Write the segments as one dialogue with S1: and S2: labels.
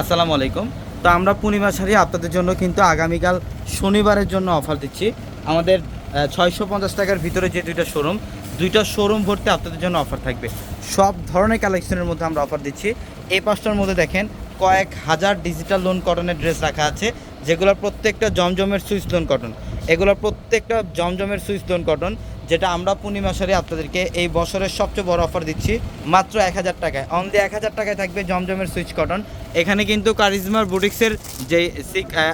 S1: আসসালামু আলাইকুম। তো আমরা পূর্ণিমা শাড়ি আপনাদের জন্য কিন্তু আগামীকাল শনিবারের জন্য অফার দিচ্ছি। আমাদের ছয়শো পঞ্চাশ টাকার ভিতরে যে দুইটা শোরুম দুইটা শোরুম ভর্তি আপনাদের জন্য অফার থাকবে। সব ধরনের কালেকশনের মধ্যে আমরা অফার দিচ্ছি। এই পাঁচটার মধ্যে দেখেন, কয়েক হাজার ডিজিটাল লোন কটনের ড্রেস রাখা আছে, যেগুলোর প্রত্যেকটা জমজমের সুইচ লোন কটন এগুলোর প্রত্যেকটা জমজমের সুইচ লোন কটন যেটা আমরা পূর্ণিমা সারে আপনাদেরকে এই বছরের সবচেয়ে বড় অফার দিচ্ছি, মাত্র এক হাজার টাকায়। অনলি এক হাজার টাকায় থাকবে জমজমের সুইচ কটন এখানে কিন্তু কারিজমার বুটিক্সের যে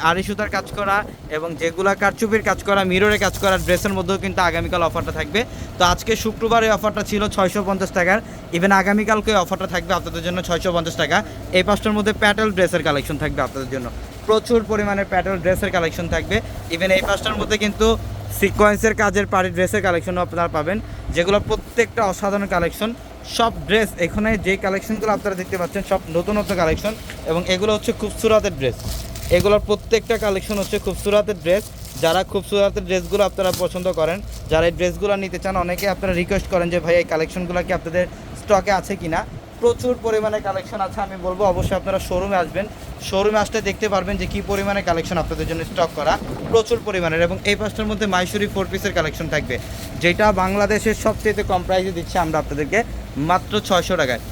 S1: আড়ি সুতার কাজ করা এবং যেগুলা কারচুপির কাজ করা মিররে কাজ করা ড্রেসের মধ্যেও কিন্তু আগামীকাল অফারটা থাকবে। তো আজকে শুক্রবার এই অফারটা ছিল ছয়শো পঞ্চাশ টাকার। ইভেন আগামীকালকে অফারটা থাকবে আপনাদের জন্য ছয়শো পঞ্চাশ টাকা। এই পাঁচটার মধ্যে প্যাটেল ড্রেসের কালেকশন থাকবে আপনাদের জন্য। প্রচুর পরিমাণে প্যাটেল ড্রেসের কালেকশন থাকবে। ইভেন এই পাঁচটার মধ্যে কিন্তু সিকোয়েন্সের কাজের পাড়ি ড্রেসের কালেকশনও আপনারা পাবেন। যেগুলো প্রত্যেকটা অসাধারণ কালেকশন। সব ড্রেস এখানে যে কালেকশনগুলো আপনারা দেখতে পাচ্ছেন, সব নতুনত্ব কালেকশন এবং এগুলো হচ্ছে খুবসুরাতের ড্রেস। এগুলোর প্রত্যেকটা কালেকশন হচ্ছে খুবসুরাতের ড্রেস। যারা খুবসুরাতের ড্রেসগুলো আপনারা পছন্দ করেন, যারা এই ড্রেসগুলো নিতে চান, অনেকে আপনারা রিকোয়েস্ট করেন যে, ভাই, এই কালেকশনগুলো কি আপনাদের স্টকে আছে কিনা? প্রচুর পরিমাণে কালেকশন আছে, আমি বলব অবশ্যই আপনারা শোরুমে আসবেন। শোরুমে আসতে দেখতে পারবেন যে কী পরিমাণে কালেকশন আপনাদের জন্য স্টক করা, প্রচুর পরিমাণের এবং এই পাঁচটার মধ্যে মাইসুরি ফোর পিসের কালেকশন থাকবে। যেটা বাংলাদেশের সবচেয়ে কম প্রাইসে দিচ্ছি আমরা আপনাদেরকে মাত্র ছয়শো টাকায়।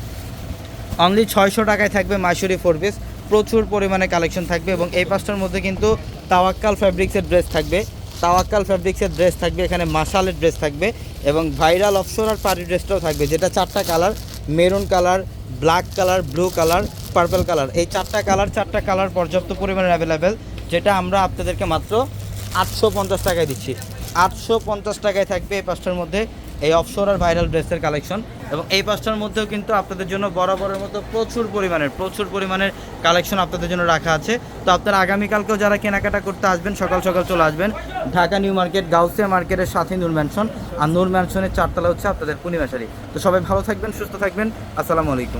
S1: অনলি ছয়শো টাকায় থাকবে মাইসুরি ফোর পিস প্রচুর পরিমাণে কালেকশন থাকবে এবং এই পাঁচটার মধ্যে কিন্তু তাওয়াক্কাল ফ্যাব্রিক্সের ড্রেস থাকবে। তাওয়াক্কাল ফ্যাব্রিক্সের ড্রেস থাকবে, এখানে মাসালের ড্রেস থাকবে এবং ভাইরাল অপশন আর পার্টি ড্রেসটাও থাকবে, যেটা চারটা colour maroon colour, black colour, blue colour, purple colour. এই চারটা কালার চারটা কালার পর্যাপ্ত পরিমাণে অ্যাভেলেবেল যেটা আমরা আপনাদেরকে মাত্র আটশো পঞ্চাশ টাকায় দিচ্ছি। আটশো পঞ্চাশ টাকায় থাকবে এই পাঁচটার মধ্যে এই অপসর আর ভাইরাল ড্রেসের কালেকশন এবং এই পাঁচটার মধ্যেও কিন্তু আপনাদের জন্য বরাবরের মতো প্রচুর পরিমাণের প্রচুর পরিমাণের কালেকশন আপনাদের জন্য রাখা আছে। তো আপনারা আগামীকালকেও যারা কেনাকাটা করতে আসবেন, সকাল সকাল চলে আসবেন। ঢাকা নিউ মার্কেট, গাউসিয়া মার্কেটের সাথে নূর ম্যানশন আর নূর ম্যানশনের চারতলা হচ্ছে আপনাদের পূর্ণিমাশারি তো সবাই ভালো থাকবেন, সুস্থ থাকবেন। আসসালামু আলাইকুম।